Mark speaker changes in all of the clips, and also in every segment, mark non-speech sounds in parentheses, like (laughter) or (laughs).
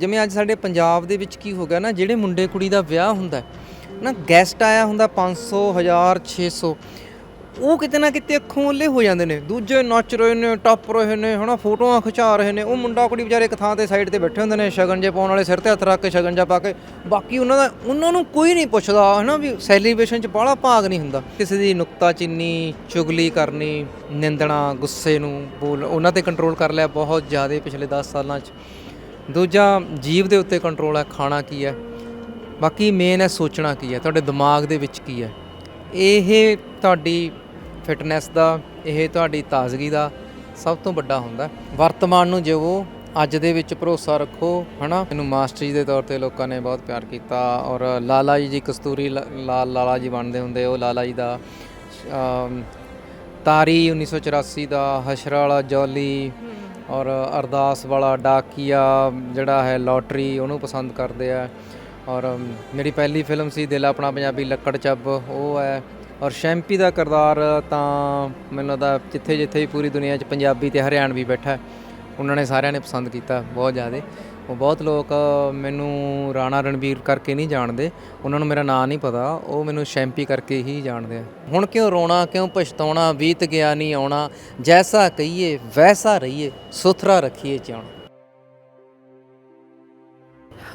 Speaker 1: ਜਿਵੇਂ ਅੱਜ ਸਾਡੇ ਪੰਜਾਬ ਦੇ ਵਿੱਚ ਕੀ ਹੋ ਗਿਆ ਨਾ ਜਿਹੜੇ ਮੁੰਡੇ ਕੁੜੀ ਦਾ ਵਿਆਹ ਹੁੰਦਾ ਹੈ, ਨਾ ਗੈਸਟ ਆਇਆ ਹੁੰਦਾ 500 1000 600 ਉਹ ਕਿਤੇ ਨਾ ਕਿਤੇ ਅੱਖੋਂ ਓਲੇ ਹੋ ਜਾਂਦੇ ਨੇ। ਦੂਜੇ ਨੱਚ ਰਹੇ ਨੇ ਟੱਪ ਰਹੇ ਨੇ ਹਨਾ ਫੋਟੋਆਂ ਖਿਚਾ ਰਹੇ ਨੇ। ਉਹ ਮੁੰਡਾ ਕੁੜੀ ਵਿਚਾਰੇ ਇੱਕ ਥਾਂ ਤੇ ਸਾਈਡ ਤੇ ਬੈਠੇ ਹੁੰਦੇ ਨੇ ਸ਼ਗਨ ਜੇ ਪਾਉਣ ਵਾਲੇ ਸਿਰ ਤੇ ਹੱਥ ਰੱਖ ਕੇ ਸ਼ਗਨ ਜਾ ਪਾ ਕੇ। ਬਾਕੀ ਉਹਨਾਂ ਦਾ ਉਹਨਾਂ ਨੂੰ ਕੋਈ ਨਹੀਂ ਪੁੱਛਦਾ ਹਨਾ ਵੀ ਸੈਲੀਬ੍ਰੇਸ਼ਨ 'ਚ ਬਾਹਲਾ ਭਾਗ ਨਹੀਂ ਹੁੰਦਾ। ਕਿਸੇ ਦੀ ਨੁਕਤਾਚੀਨੀ ਚੁਗਲੀ ਕਰਨੀ ਨਿੰਦਣਾ ਗੁੱਸੇ ਨੂੰ ਬੋਲ ਉਹਨਾਂ ਤੇ ਕੰਟਰੋਲ ਕਰ ਲਿਆ ਬਹੁਤ ਜ਼ਿਆਦਾ ਪਿਛਲੇ 10 ਸਾਲਾਂ 'ਚ। ਦੂਜਾ ਜੀਵ ਦੇ ਉੱਤੇ ਕੰਟਰੋਲ ਹੈ ਖਾਣਾ ਕੀ ਹੈ? ਬਾਕੀ ਮੇਨ ਹੈ ਸੋਚਣਾ ਕੀ ਹੈ? ਤੁਹਾਡੇ ਦਿਮਾਗ ਦੇ ਵਿੱਚ ਕੀ ਹੈ? ਇਹ ਤੁਹਾਡੀ ਫਿਟਨੈਸ ਦਾ ਇਹ ਤੁਹਾਡੀ ਤਾਜ਼ਗੀ ਦਾ ਸਭ ਤੋਂ ਵੱਡਾ ਹੁੰਦਾ ਵਰਤਮਾਨ ਨੂੰ ਜਿਵੋ ਅੱਜ ਦੇ ਵਿੱਚ ਭਰੋਸਾ ਰੱਖੋ ਹਨਾ? ਮੈਨੂੰ ਮਾਸਟਰ ਜੀ ਦੇ ਤੌਰ ਤੇ ਲੋਕਾਂ ਨੇ ਬਹੁਤ ਪਿਆਰ ਕੀਤਾ ਔਰ ਲਾਲਾ ਜੀ ਦੀ ਕਸਤੂਰੀ ਲਾ- ਲਾਲ ਲਾਲਾ ਜੀ ਬਣਦੇ ਹੁੰਦੇ ਉਹ ਲਾਲਾ ਜੀ ਦਾ ਅਮ, ਤਾਰੀ 1984 ਦਾ ਹਸ਼ਰਾ ਵਾਲਾ ਜੌਲੀ ਔਰ ਅਰਦਾਸ ਵਾਲਾ ਡਾਕੀਆ ਜਿਹੜਾ ਹੈ ਲੋਟਰੀ ਉਹਨੂੰ ਪਸੰਦ ਕਰਦੇ ਆ। ਔਰ ਅਮ, ਮੇਰੀ ਪਹਿਲੀ ਫਿਲਮ ਸੀ ਦਿਲ ਆਪਣਾ ਪੰਜਾਬੀ ਲੱਕੜ ਚੱਬ ਉਹ ਹੈ। ਔਰ ਸ਼ੈਂਪੀ ਦਾ ਕਿਰਦਾਰ ਤਾਂ ਮੈਨੂੰ ਲੱਗਦਾ ਜਿੱਥੇ ਜਿੱਥੇ ਵੀ ਪੂਰੀ ਦੁਨੀਆ 'ਚ ਪੰਜਾਬੀ ਤੇ ਹਰਿਆਣਵੀ ਬੈਠਾ ਉਹਨਾਂ ਨੇ ਸਾਰਿਆਂ ਨੇ ਪਸੰਦ ਕੀਤਾ ਬਹੁਤ ਜ਼ਿਆਦਾ। ਉਹ ਬਹੁਤ ਲੋਕ ਮੈਨੂੰ ਰਾਣਾ ਰਣਵੀਰ ਕਰਕੇ ਨਹੀਂ ਜਾਣਦੇ। ਉਹਨਾਂ ਨੂੰ ਮੇਰਾ ਨਾਂ ਨਹੀਂ ਪਤਾ। ਉਹ ਮੈਨੂੰ ਸ਼ੈਂਪੀ ਕਰਕੇ ਹੀ ਜਾਣਦੇ ਆ। ਹੁਣ ਕਿਉਂ ਰੋਣਾ ਕਿਉਂ ਪਛਤਾਉਣਾ ਬੀਤ ਗਿਆ ਨਹੀਂ ਆਉਣਾ। ਜੈਸਾ ਕਹੀਏ ਵੈਸਾ ਰਹੀਏ ਸੁਥਰਾ ਰੱਖੀਏ ਜਿਉਣਾ।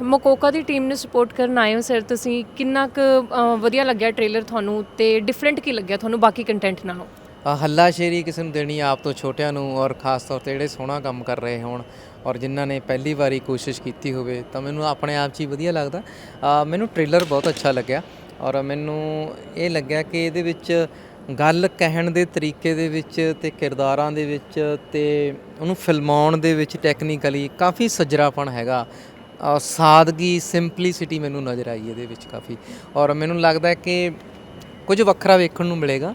Speaker 2: ਮਕੋਕਾ ਦੀ ਟੀਮ ਨੂੰ ਸਪੋਰਟ ਕਰਨ ਆਏ ਹੋ ਸਰ ਤੁਸੀਂ। ਕਿੰਨਾ ਕੁ ਅ, ਵਧੀਆ ਲੱਗਿਆ ਟ੍ਰੇਲਰ ਤੁਹਾਨੂੰ ਤੇ ਡਿਫਰੈਂਟ ਕੀ ਲੱਗਿਆ? ਤੁਹਾਨੂੰ ਬਾਕੀ ਕੰਟੈਂਟ ਨਾਲੋਂ?
Speaker 1: ਹੱਲਾ ਸ਼ੇਰੀ ਕਿਸੇ ਨੂੰ ਦੇਣੀ ਆਪ ਤੋਂ ਛੋਟਿਆਂ ਨੂੰ ਔਰ ਖਾਸ ਤੌਰ ਤੇ ਜਿਹੜੇ ਸੋਹਣਾ ਕੰਮ ਕਰ ਰਹੇ ਹੋਣ। ਔਰ ਜਿਨ੍ਹਾਂ ਨੇ ਪਹਿਲੀ ਵਾਰੀ ਕੋਸ਼ਿਸ਼ ਕੀਤੀ ਹੋਵੇ ਤਾਂ ਮੈਨੂੰ ਆਪਣੇ ਆਪ 'ਚ ਹੀ ਵਧੀਆ ਲੱਗਦਾ। ਮੈਨੂੰ ਟ੍ਰੇਲਰ ਬਹੁਤ ਅੱਛਾ ਲੱਗਿਆ ਔਰ ਮੈਨੂੰ ਇਹ ਲੱਗਿਆ ਕਿ ਇਹਦੇ ਵਿੱਚ ਗੱਲ ਕਹਿਣ ਦੇ ਤਰੀਕੇ ਦੇ ਵਿੱਚ ਤੇ ਕਿਰਦਾਰਾਂ ਦੇ ਵਿੱਚ ਤੇ ਉਹਨੂੰ ਫਿਲਮਾਉਣ ਦੇ ਵਿੱਚ ਟੈਕਨੀਕਲੀ ਕਾਫੀ ਸੱਜਰਾਪਣ ਹੈਗਾ। ਸਾਦਗੀ ਸਿੰਪਲਿਸਿਟੀ ਮੈਨੂੰ ਨਜ਼ਰ ਆਈ ਇਹਦੇ ਵਿੱਚ ਕਾਫੀ ਔਰ ਮੈਨੂੰ ਲੱਗਦਾ ਹੈ ਕਿ ਕੁਝ ਵੱਖਰਾ ਵੇਖਣ ਨੂੰ ਮਿਲੇਗਾ।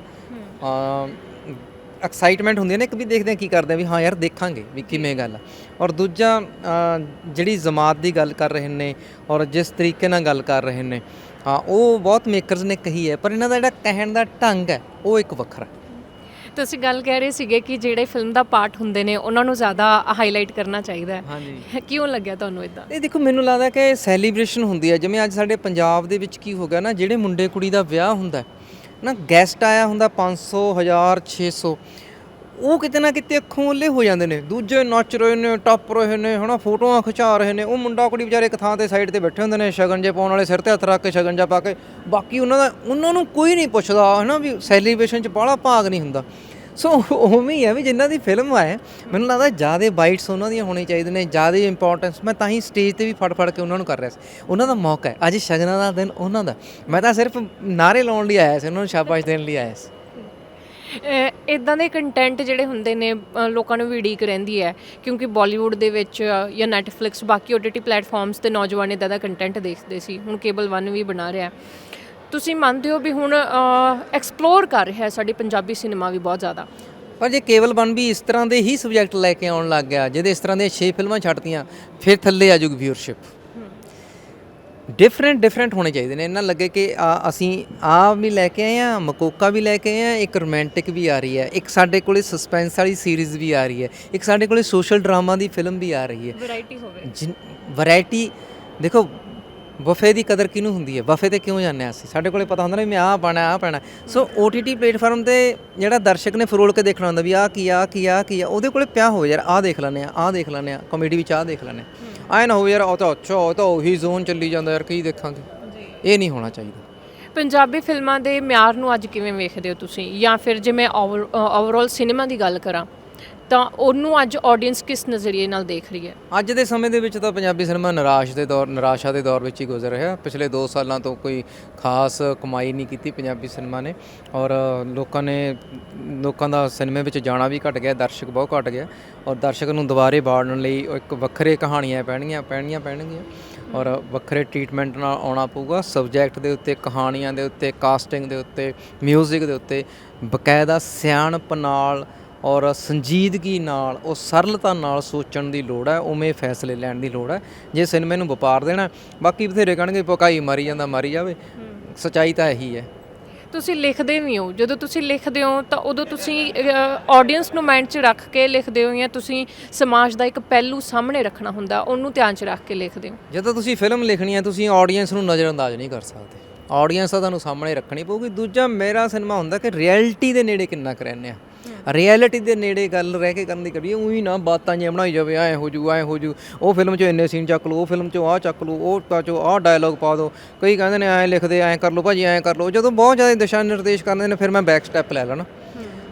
Speaker 1: ਐਕਸਾਈਟਮੈਂਟ ਹੁੰਦੀ ਹੈ ਨਾ ਇੱਕ ਵੀ ਦੇਖਦੇ ਆ ਕੀ ਕਰਦੇ ਆ ਵੀ ਹਾਂ ਯਾਰ ਦੇਖਾਂਗੇ ਵੀ ਕਿਵੇਂ ਗੱਲ ਆ। ਔਰ ਦੂਜਾ ਅ, ਜਿਹੜੀ ਜਮਾਤ ਦੀ ਗੱਲ ਕਰ ਰਹੇ ਨੇ ਔਰ ਜਿਸ ਤਰੀਕੇ ਨਾਲ ਗੱਲ ਕਰ ਰਹੇ ਨੇ ਹਾਂ ਉਹ ਬਹੁਤ ਮੇਕਰਸ ਨੇ ਕਹੀ ਹੈ ਪਰ ਇਹਨਾਂ ਦਾ ਜਿਹੜਾ ਕਹਿਣ ਦਾ ਢੰਗ ਹੈ ਉਹ ਇੱਕ ਵੱਖਰਾ
Speaker 2: ਤੁਸੀਂ ਗੱਲ ਕਹਿ ਰਹੇ ਸੀਗੇ ਕਿ ਜਿਹੜੇ ਫਿਲਮ ਦਾ ਪਾਰਟ ਹੁੰਦੇ ਨੇ ਉਹਨਾਂ ਨੂੰ ਜ਼ਿਆਦਾ ਹਾਈਲਾਈਟ ਕਰਨਾ ਚਾਹੀਦਾ ਹੈ।
Speaker 1: ਹਾਂਜੀ। (laughs)
Speaker 2: ਕਿਉਂ ਲੱਗਿਆ ਤੁਹਾਨੂੰ ਇਦਾਂ
Speaker 1: ਇਹ ਦੇਖੋ ਮੈਨੂੰ ਲੱਗਦਾ ਕਿ ਸੈਲੀਬ੍ਰੇਸ਼ਨ ਹੁੰਦੀ ਹੈ ਜਿਵੇਂ ਅੱਜ ਸਾਡੇ ਪੰਜਾਬ ਦੇ ਵਿੱਚ ਕੀ ਹੋ ਗਿਆ ਨਾ ਜਿਹੜੇ ਮੁੰਡੇ ਕੁੜੀ ਦਾ ਵਿਆਹ ਹੁੰਦਾ ਹੈ, ਨਾ ਗੈਸਟ ਆਇਆ ਹੁੰਦਾ 500 1000 600 ਉਹ ਕਿਤੇ ਨਾ ਕਿਤੇ ਅੱਖੋਂ ਓਲੇ ਹੋ ਜਾਂਦੇ ਨੇ। ਦੂਜੇ ਨੱਚ ਰਹੇ ਨੇ, ਟੱਪ ਰਹੇ ਨੇ, ਹਨਾ, ਫੋਟੋਆਂ ਖਿਚਾ ਰਹੇ ਨੇ। ਉਹ ਮੁੰਡਾ ਕੁੜੀ ਵਿਚਾਰੇ ਇੱਕ ਥਾਂ ਤੇ ਸਾਈਡ ਤੇ ਬੈਠੇ ਹੁੰਦੇ ਨੇ ਸ਼ਗਨ ਜੇ ਪਾਉਣ ਵਾਲੇ ਸਿਰ ਤੇ ਹੱਥ ਰੱਖ ਕੇ ਸ਼ਗਨ ਜਾ ਪਾ ਕੇ। ਬਾਕੀ ਉਹਨਾਂ ਦਾ, ਉਹਨਾਂ ਨੂੰ ਕੋਈ ਨਹੀਂ ਪੁੱਛਦਾ, ਹਨਾ, ਵੀ ਸੈਲੀਬ੍ਰੇਸ਼ਨ 'ਚ ਬਾਹਲਾ ਭਾਗ ਨਹੀਂ ਹੁੰਦਾ। ਸੋ ਉਵੇਂ ਹੀ ਹੈ ਵੀ ਜਿਨ੍ਹਾਂ ਦੀ ਫਿਲਮ ਆਏ ਮੈਨੂੰ ਲੱਗਦਾ ਜ਼ਿਆਦਾ ਬਾਈਟਸ ਉਹਨਾਂ ਦੀਆਂ ਹੋਣੀ ਚਾਹੀਦੀਆਂ ਨੇ, ਜ਼ਿਆਦਾ ਇੰਪੋਰਟੈਂਸ ਮੈਂ ਤਾਂ ਹੀ ਸਟੇਜ ਤੇ ਵੀ ਫੜ ਫੜ ਕੇ ਉਹਨਾਂ ਨੂੰ ਕਰ ਰਿਹਾ ਸੀ। ਉਹਨਾਂ ਦਾ ਮੌਕਾ ਹੈ। ਅੱਜ ਸ਼ਗਨਾਂ ਦਾ ਦਿਨ ਉਹਨਾਂ ਦਾ। ਮੈਂ ਤਾਂ ਸਿਰਫ ਨਾਰੇ ਲਾਉਣ ਲਈ ਆਇਆ ਸੀ, ਉਹਨਾਂ ਨੂੰ ਸ਼ਾਬਾਸ਼ ਦੇਣ ਲਈ ਆਇਆ ਸੀ।
Speaker 2: ਇਦਾਂ ਦੇ ਕੰਟੈਂਟ ਜਿਹੜੇ ਹੁੰਦੇ ਨੇ ਲੋਕਾਂ ਨੂੰ ਵੀ ਉਡੀਕ ਰਹਿੰਦੀ ਹੈ, ਕਿਉਂਕਿ ਬਾਲੀਵੁੱਡ ਦੇ ਵਿੱਚ ਜਾਂ ਨੈਟਫਲਿਕਸ ਬਾਕੀ OTT ਪਲੇਟਫਾਰਮਸ ਤੇ ਨੌਜਵਾਨ ਇਦਾਂ ਦਾ ਕੰਟੈਂਟ ਦੇਖਦੇ ਸੀ। ਹੁਣ ਕੇਬਲ 1 ਵੀ ਬਣਾ ਰਿਹਾ। ਤੁਸੀਂ ਮੰਨਦੇ ਹੋ ਵੀ ਹੁਣ ਐਕਸਪਲੋਰ ਕਰ ਰਿਹਾ ਹੈ ਸਾਡੀ ਪੰਜਾਬੀ ਸਿਨੇਮਾ ਵੀ ਬਹੁਤ ਜ਼ਿਆਦਾ।
Speaker 1: ਪਰ ਜੇ ਕੇਵਲ ਬਨ ਵੀ ਇਸ ਤਰ੍ਹਾਂ ਦੇ ਹੀ ਸਬਜੈਕਟ ਲੈ ਕੇ ਆਉਣ ਲੱਗ ਗਿਆ ਜਿਹਦੇ ਇਸ ਤਰ੍ਹਾਂ ਦੀਆਂ 6 ਫਿਲਮਾਂ ਛੱਡਤੀਆਂ ਫਿਰ ਥੱਲੇ ਆ ਜੂਗੀ ਵਿਊਅਰਸ਼ਿਪ ਡਿਫਰੈਂਟ ਡਿਫਰੈਂਟ ਹੋਣੇ ਚਾਹੀਦੇ ਨੇ। ਇਹਨਾਂ ਲੱਗੇ ਕਿ ਆ, ਅਸੀਂ ਆ ਵੀ ਲੈ ਕੇ ਆਏ ਆ ਮਕੋਕਾ ਵੀ ਲੈ ਕੇ ਆਏ ਆ ਇੱਕ ਰੋਮਾਂਟਿਕ ਵੀ ਆ ਰਹੀ ਹੈ ਇੱਕ ਸਾਡੇ ਕੋਲੇ ਸਸਪੈਂਸ ਵਾਲੀ ਸੀਰੀਜ਼ ਵੀ ਆ ਰਹੀ ਹੈ ਇੱਕ ਸਾਡੇ ਕੋਲੇ ਸੋਸ਼ਲ ਡਰਾਮਾ ਦੀ ਫਿਲਮ ਵੀ ਆ ਰਹੀ ਹੈ।
Speaker 2: ਵੈਰਾਈਟੀ ਹੋਵੇ।
Speaker 1: ਵੈਰਾਈਟੀ ਦੇਖੋ ਬਫੇ ਦੀ ਕਦਰ ਕਿਹਨੂੰ ਹੁੰਦੀ ਹੈ? ਬਫੇ ਤੇ ਕਿਉਂ ਜਾਂਦੇ ਹਾਂ ਅਸੀਂ? ਸਾਡੇ ਕੋਲੇ ਪਤਾ ਹੁੰਦਾ ਨਾ ਵੀ ਆਹ ਪਾਣਾ ਆਹ ਪੈਣਾ ਸੋ OTT ਪਲੇਟਫਾਰਮ ਤੇ ਜਿਹੜਾ ਦਰਸ਼ਕ ਨੇ ਫਰੋਲ ਕੇ ਦੇਖਣਾ ਹੁੰਦਾ ਵੀ ਆਹ ਕੀ ਆ ਕੀ ਆ ਕੀ ਆ ਉਹਦੇ ਕੋਲੇ ਪਿਆ ਹੋਵੇ ਯਾਰ ਆਹ ਦੇਖ ਲੈਂਦੇ ਆ ਆਹ ਦੇਖ ਲੈਂਦੇ ਆ ਕਾਮੇਡੀ ਵਿੱਚ ਆਹ ਦੇਖ ਲੈਂਦੇ ਆ ਐ ਨਾ ਹੋਵੇ ਯਾਰ ਉਹ ਤਾਂ ਅੱਛਾ ਉਹ ਤਾਂ ਉਹੀ ਜ਼ੋਨ ਚੱਲੀ ਜਾਂਦਾ ਯਾਰ ਕੀ ਦੇਖਾਂਗੇ? ਇਹ ਨਹੀਂ ਹੋਣਾ ਚਾਹੀਦਾ।
Speaker 2: ਪੰਜਾਬੀ ਫਿਲਮਾਂ ਦੇ ਮਿਆਰ ਨੂੰ ਅੱਜ ਕਿਵੇਂ ਵੇਖਦੇ ਹੋ ਤੁਸੀਂ? ਜਾਂ ਫਿਰ ਜੇ ਮੈਂ ਓਵਰਆਲ ਸਿਨੇਮਾ ਦੀ ਗੱਲ ਕਰਾਂ ਤਾਂ ਉਹਨੂੰ ਅੱਜ ਆਡੀਅנס ਕਿਸ ਨਜ਼ਰੀਏ ਨਾਲ ਦੇਖ ਰਹੀ ਹੈ?
Speaker 1: ਅੱਜ ਦੇ ਸਮੇਂ ਦੇ ਵਿੱਚ ਤਾਂ ਪੰਜਾਬੀ ਸਿਨੇਮਾ ਨਿਰਾਸ਼ ਦੇ ਦੌਰ, ਨਿਰਾਸ਼ਾ ਦੇ ਦੌਰ ਵਿੱਚ ਹੀ ਗੁਜ਼ਰ ਰਿਹਾ। ਪਿਛਲੇ 2 ਸਾਲਾਂ ਤੋਂ ਕੋਈ ਖਾਸ ਕਮਾਈ ਨਹੀਂ ਕੀਤੀ ਪੰਜਾਬੀ ਸਿਨੇਮਾ ਨੇ ਔਰ ਲੋਕਾਂ ਨੇ, ਲੋਕਾਂ ਦਾ ਸਿਨੇਮੇ ਵਿੱਚ ਜਾਣਾ ਵੀ ਘਟ ਗਿਆ, ਦਰਸ਼ਕ ਬਹੁਤ ਘਟ ਗਿਆ ਔਰ ਦਰਸ਼ਕ ਨੂੰ ਦੁਬਾਰੇ ਬਾੜਨ ਲਈ ਇੱਕ ਵੱਖਰੇ ਕਹਾਣੀਆਂ ਪੈਣਗੀਆਂ ਪੈਣੀਆਂ ਪੈਣਗੀਆਂ ਔਰ ਵੱਖਰੇ ਟ੍ਰੀਟਮੈਂਟ ਨਾਲ ਆਉਣਾ ਪਊਗਾ। ਸਬਜੈਕਟ ਦੇ ਉੱਤੇ, ਕਹਾਣੀਆਂ ਦੇ ਉੱਤੇ ਕਾਸਟਿੰਗ ਦੇ ਉੱਤੇ 뮤직 ਦੇ ਉੱਤੇ ਬਕਾਇਦਾ ਸਿਆਣਪ ਨਾਲ ਔਰ ਸੰਜੀਦਗੀ ਨਾਲ ਉਹ ਸਰਲਤਾ ਨਾਲ ਸੋਚਣ ਦੀ ਲੋੜ ਹੈ ਉਵੇਂ ਫੈਸਲੇ ਲੈਣ ਦੀ ਲੋੜ ਹੈ। ਜੇ ਸਿਨੇਮੇ ਨੂੰ ਵਪਾਰ ਦੇਣਾ ਬਾਕੀ ਬਥੇਰੇ ਕਹਣਗੇ ਪਕਾਈ ਮਾਰੀ ਜਾਂਦਾ ਮਾਰੀ ਜਾਵੇ। ਸਚਾਈ ਤਾਂ ਇਹੀ ਹੈ।
Speaker 2: ਤੁਸੀਂ ਲਿਖਦੇ ਵੀ ਹੋ। ਜਦੋਂ ਤੁਸੀਂ ਲਿਖਦੇ ਹੋ ਤਾਂ ਉਦੋਂ ਤੁਸੀਂ ਆਡੀਅנס ਨੂੰ ਮਾਈਂਡ 'ਚ ਰੱਖ ਕੇ ਲਿਖਦੇ ਹੋ ਜਾਂ ਤੁਸੀਂ ਸਮਾਜ ਦਾ ਇੱਕ ਪਹਿਲੂ ਸਾਹਮਣੇ ਰੱਖਣਾ ਹੁੰਦਾ ਉਹਨੂੰ ਧਿਆਨ 'ਚ ਰੱਖ ਕੇ ਲਿਖਦੇ ਹੋ?
Speaker 1: ਜਦੋਂ ਤੁਸੀਂ ਫਿਲਮ ਲਿਖਣੀ ਹੈ ਤੁਸੀਂ ਆਡੀਅנס ਨੂੰ ਨਜ਼ਰਅੰਦਾਜ਼ ਨਹੀਂ ਕਰ ਸਕਦੇ। ਆਡੀਅנס ਤਾਂ ਤੁਹਾਨੂੰ ਸਾਹਮਣੇ ਰੱਖਣੀ ਪਊਗੀ। ਦੂਜਾ ਮੇਰਾ ਸਿਨੇਮਾ ਹੁੰਦਾ ਕਿ ਰਿਐਲਿਟੀ ਦੇ ਨੇੜੇ ਕਿੰਨਾ ਕੁ ਰਹਿੰਦੇ ਆ। ਰਿਐਲਿਟੀ ਦੇ ਨੇੜੇ ਗੱਲ ਰਹਿ ਕੇ ਕਰਨ ਦੀ ਕਰੀਏ ਉਹੀ ਨਾ ਬਾਤਾਂ ਜਿਹੀਆਂ ਬਣਾਈ ਜਾਵੇ ਐ ਹੋ ਜੂ ਐ ਹੋ ਜੂ। ਉਹ ਫਿਲਮ 'ਚ ਇੰਨੇ ਸੀਨ ਚੱਕ ਲਓ ਉਹ ਫਿਲਮ 'ਚੋਂ ਆਹ ਚੱਕ ਲਓ ਉਹ ਤਾਂ 'ਚੋਂ ਆਹ ਡਾਇਲੌਗ ਪਾ ਦਿਓ ਕਈ ਕਹਿੰਦੇ ਨੇ ਐ ਲਿਖਦੇ ਐ ਕਰ ਲਓ ਭਾਜੀ ਐ ਕਰ ਲਓ। ਜਦੋਂ ਬਹੁਤ ਜ਼ਿਆਦਾ ਦਿਸ਼ਾ ਨਿਰਦੇਸ਼ ਕਰਦੇ ਨੇ ਫਿਰ ਮੈਂ ਬੈਕ ਸਟੈਪ ਲੈ ਲੈਣਾ।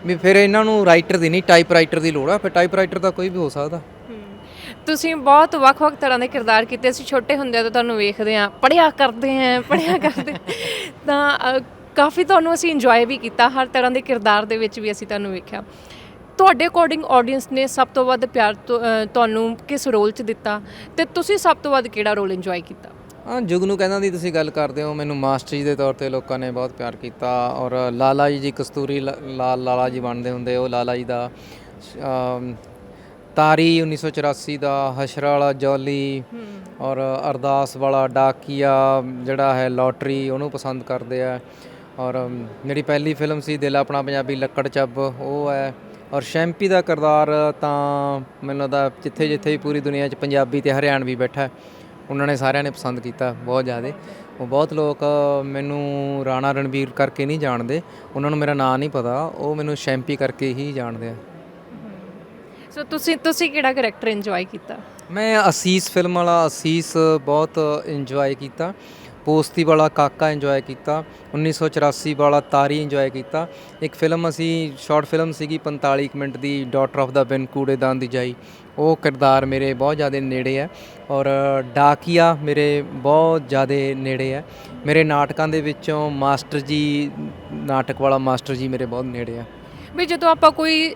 Speaker 1: ਵੀ ਫਿਰ ਇਹਨਾਂ ਨੂੰ ਰਾਈਟਰ ਦੀ ਨਹੀਂ ਟਾਈਪ ਰਾਈਟਰ ਦੀ ਲੋੜ ਆ। ਫਿਰ ਟਾਈਪ ਰਾਈਟਰ ਤਾਂ ਕੋਈ ਵੀ ਹੋ ਸਕਦਾ।
Speaker 2: ਤੁਸੀਂ ਬਹੁਤ ਵੱਖ-ਵੱਖ ਤਰ੍ਹਾਂ ਦੇ ਕਿਰਦਾਰ ਕੀਤੇ। ਅਸੀਂ ਛੋਟੇ ਹੁੰਦੇ ਤੋਂ ਤੁਹਾਨੂੰ ਵੇਖਦੇ ਆ ਪੜਿਆ ਕਰਦੇ ਆ ਪੜਿਆ ਕਰਦੇ ਤਾਂ ਕਾਫੀ ਤੁਹਾਨੂੰ ਅਸੀਂ ਇੰਜੋਏ ਵੀ ਕੀਤਾ, ਹਰ ਤਰ੍ਹਾਂ ਦੇ ਕਿਰਦਾਰ ਦੇ ਵਿੱਚ ਵੀ ਅਸੀਂ ਤੁਹਾਨੂੰ ਵੇਖਿਆ। ਤੁਹਾਡੇ ਅਕੋਰਡਿੰਗ ਆਡੀਅנס ਨੇ ਸਭ ਤੋਂ ਵੱਧ ਪਿਆਰ ਤੁ- ਤੁਹਾਨੂੰ ਕਿਸ ਰੋਲ 'ਚ ਦਿੱਤਾ ਤੇ ਤੁਸੀਂ ਸਭ ਤੋਂ ਵੱਧ ਕਿਹੜਾ ਰੋਲ ਇੰਜੋਏ ਕੀਤਾ?
Speaker 1: ਹਾਂ ਜੁਗਨੂ ਕਹਿੰਦਾ ਦੀ ਤੁਸੀਂ ਗੱਲ ਕਰਦੇ ਹੋ, ਮੈਨੂੰ ਮਾਸਟਰ ਜੀ ਦੇ ਤੌਰ ਤੇ ਲੋਕਾਂ ਨੇ ਬਹੁਤ ਪਿਆਰ ਕੀਤਾ ਔਰ ਲਾਲਾ ਜੀ ਜੀ ਕਸਤੂਰੀ ਲਾ- ਲਾਲ ਲਾਲਾ ਜੀ ਬਣਦੇ ਹੁੰਦੇ, ਉਹ ਲਾਲਾ ਜੀ ਦਾ ਤਾਰੀ 1984 ਦਾ ਹਸ਼ਰਾ ਵਾਲਾ ਜੌਲੀ ਔਰ ਅਰਦਾਸ ਵਾਲਾ ਡਾਕੀਆ ਜਿਹੜਾ ਹੈ ਲੋਟਰੀ ਉਹਨੂੰ ਪਸੰਦ ਕਰਦੇ ਆ। ਔਰ ਮੇਰੀ ਪਹਿਲੀ ਫਿਲਮ ਸੀ ਦਿਲ ਆਪਣਾ ਪੰਜਾਬੀ ਲੱਕੜ ਚੱਬ ਉਹ ਹੈ। ਔਰ ਸ਼ੈਂਪੀ ਦਾ ਕਿਰਦਾਰ ਤਾਂ ਮੈਨੂੰ ਲੱਗਦਾ ਜਿੱਥੇ ਜਿੱਥੇ ਵੀ ਪੂਰੀ ਦੁਨੀਆ 'ਚ ਪੰਜਾਬੀ ਤੇ ਹਰਿਆਣਵੀ ਬੈਠਾ ਉਹਨਾਂ ਨੇ ਸਾਰਿਆਂ ਨੇ ਪਸੰਦ ਕੀਤਾ ਬਹੁਤ ਜ਼ਿਆਦਾ। ਉਹ ਬਹੁਤ ਲੋਕ ਮੈਨੂੰ ਰਾਣਾ ਰਣਵੀਰ ਕਰਕੇ ਨਹੀਂ ਜਾਣਦੇ ਉਹਨਾਂ ਨੂੰ ਮੇਰਾ ਨਾਂ ਨਹੀਂ ਪਤਾ ਉਹ ਮੈਨੂੰ ਸ਼ੈਂਪੀ ਕਰਕੇ ਹੀ ਜਾਣਦੇ ਆ।
Speaker 2: ਸੋ ਤੁਸੀਂ ਤੁਸੀਂ ਕਿਹੜਾ ਕੈਰੈਕਟਰ ਇੰਜੋਏ ਕੀਤਾ?
Speaker 1: ਮੈਂ ਅਸੀਸ ਫਿਲਮ ਵਾਲਾ ਅਸੀਸ ਬਹੁਤ ਇੰਜੋਏ ਕੀਤਾ। ਪੋਸਤੀ ਵਾਲਾ ਕਾਕਾ ਇੰਜੋਏ ਕੀਤਾ। 1984 ਵਾਲਾ ਤਾਰੀ ਇੰਜੋਏ ਕੀਤਾ। ਇੱਕ ਫਿਲਮ ਅਸੀਂ ਸ਼ਾਰਟ ਫਿਲਮ ਸੀਗੀ 45 ਕੁ ਮਿੰਟ ਦੀ ਡਾਟਰ ਆਫ ਦਾ ਬਿਨ ਕੂੜੇਦਾਨ ਦੀ ਜਾਈ। ਉਹ ਕਿਰਦਾਰ ਮੇਰੇ ਬਹੁਤ ਜ਼ਿਆਦਾ ਨੇੜੇ ਹੈ ਔਰ ਡਾਕੀਆ ਮੇਰੇ ਬਹੁਤ ਜ਼ਿਆਦਾ ਨੇੜੇ ਹੈ। ਮੇਰੇ ਨਾਟਕਾਂ ਦੇ ਵਿੱਚੋਂ ਮਾਸਟਰ ਜੀ, ਨਾਟਕ ਵਾਲਾ ਮਾਸਟਰ ਜੀ ਮੇਰੇ ਬਹੁਤ ਨੇੜੇ ਹੈ।
Speaker 2: ਵੀ ਜਦੋਂ ਆਪਾਂ ਕੋਈ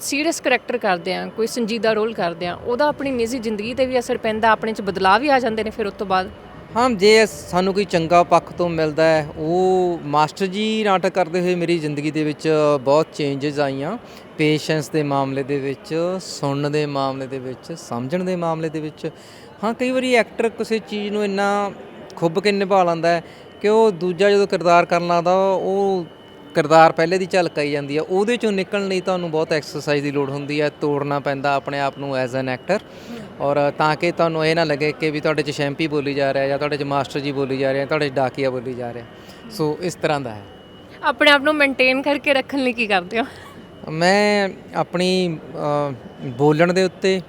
Speaker 2: ਸੀਰੀਅਸ ਕਰੈਕਟਰ ਕਰਦੇ ਆ ਕੋਈ ਸੰਜੀਦਾ ਰੋਲ ਕਰਦੇ ਆ ਉਹਦਾ ਆਪਣੀ ਨਿੱਜੀ ਜ਼ਿੰਦਗੀ ਤੇ ਵੀ ਅਸਰ ਪੈਂਦਾ, ਆਪਣੇ 'ਚ ਬਦਲਾਅ ਵੀ ਆ ਜਾਂਦੇ ਨੇ ਫਿਰ ਉਸ ਤੋਂ ਬਾਅਦ।
Speaker 1: ਹਾਂ, ਜੇ ਸਾਨੂੰ ਕੋਈ ਚੰਗਾ ਪੱਖ ਤੋਂ ਮਿਲਦਾ ਹੈ, ਉਹ ਮਾਸਟਰ ਜੀ ਨਾਟਕ ਕਰਦੇ ਹੋਏ ਮੇਰੀ ਜ਼ਿੰਦਗੀ ਦੇ ਵਿੱਚ ਬਹੁਤ ਚੇਂਜਸ ਆਈਆਂ। ਪੇਸ਼ੈਂਸ ਦੇ ਮਾਮਲੇ ਦੇ ਵਿੱਚ, ਸੁਣਨ ਦੇ ਮਾਮਲੇ ਦੇ ਵਿੱਚ, ਸਮਝਣ ਦੇ ਮਾਮਲੇ ਦੇ ਵਿੱਚ। ਹਾਂ, ਕਈ ਵਾਰੀ ਐਕਟਰ ਕਿਸੇ ਚੀਜ਼ ਨੂੰ ਇੰਨਾ ਖੁੱਬ ਕੇ ਨਿਭਾ ਲੈਂਦਾ ਹੈ ਕਿ ਉਹ ਦੂਜਾ ਜਦੋਂ ਕਿਰਦਾਰ ਕਰਨ ਲੱਗਦਾ, ਉਹ ਕਿਰਦਾਰ ਪਹਿਲੇ ਦੀ ਝਲਕ ਆਈ ਜਾਂਦੀ ਆ ਉਹਦੇ ਚੋਂ ਨਿਕਲਣ ਲਈ ਤੁਹਾਨੂੰ ਬਹੁਤ ਐਕਸਰਸਾਈਜ਼ ਦੀ ਲੋੜ ਹੁੰਦੀ ਹੈ ਤੋੜਨਾ ਪੈਂਦਾ ਆਪਣੇ ਆਪ ਨੂੰ ਐਜ਼ ਐਨ ਐਕਟਰ ਔਰ ਤਾਂ ਕਿ ਤੁਹਾਨੂੰ ਇਹ ਨਾ ਲੱਗੇ ਕਿ ਵੀ ਤੁਹਾਡੇ ਚ ਸ਼ੈਂਪੀ ਬੋਲੀ ਜਾ ਰਿਹਾ ਜਾਂ ਤੁਹਾਡੇ ਚ ਮਾਸਟਰ ਜੀ ਬੋਲੀ ਜਾ ਰਿਹਾ ਤੁਹਾਡੇ 'ਚ ਡਾਕੀਆ ਬੋਲੀ ਜਾ ਰਿਹਾ। ਸੋ ਇਸ ਤਰ੍ਹਾਂ ਦਾ ਹੈ।
Speaker 2: ਆਪਣੇ ਆਪ ਨੂੰ ਮੇਨਟੇਨ ਕਰਕੇ ਰੱਖਣ ਲਈ ਕੀ ਕਰਦੇ ਹੋ?
Speaker 1: ਮੈਂ ਆਪਣੀ ਬੋਲਣ ਦੇ ਉੱਤੇ